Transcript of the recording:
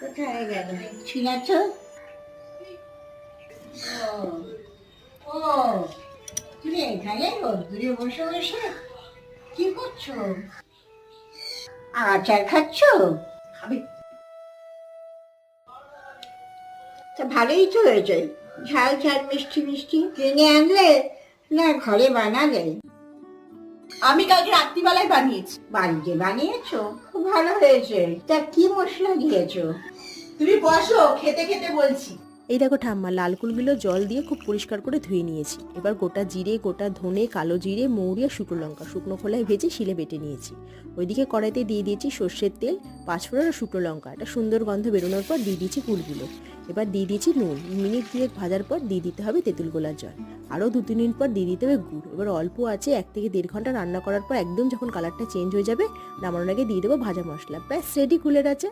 কোথায় গেল? ছিল ও, ও তুমি এখানে? রোদ্দুরে বসে বসে? কি করছ? আচার খাচ্ছ? খাবে। তা ভালোই তো হয়েছে। ঝাল ঝাল মিষ্টি মিষ্টি। কিনে আনলে না ঘরে বানালে? আমি কালকে রাত্রিবেলায় বানিয়েছি। বাড়িতে বানিয়েছো? খুব ভালো হয়েছে। তা কি মশলা দিয়েছ? তুমি বসো, খেতে খেতে বলছি। এই দেখো ঠাম্মা, লাল কুলগুলো জল দিয়ে খুব পরিষ্কার করে ধুয়ে নিয়েছি। এবার গোটা জিরে, গোটা ধনে, কালো জিরে, মৌরি আর শুকনো লঙ্কা, শুকনো খোলায় ভেজে শিলে বেটে নিয়েছি। ওইদিকে কড়াইতে দিয়ে দিয়েছি সর্ষের তেল, পাঁচফোড়ন আর শুকনো লঙ্কা। একটা সুন্দর গন্ধ বেরোনোর পর দিয়ে দিয়েছি কুলগুলো। এবার দিয়ে দিয়েছি নুন। মিনিট দুয়েক ভাজার পর দিয়ে দিতে হবে তেঁতুল গোলার জল। আরও দু তিন মিনিট পর দিয়ে দিতে হবে গুড়। এবার অল্প আছে এক থেকে দেড় ঘণ্টা রান্না করার পর একদম যখন কালারটা চেঞ্জ হয়ে যাবে, নামানোর আগে দিয়ে দেবো ভাজা মশলা। ব্যাস রেডি কুলের আছে।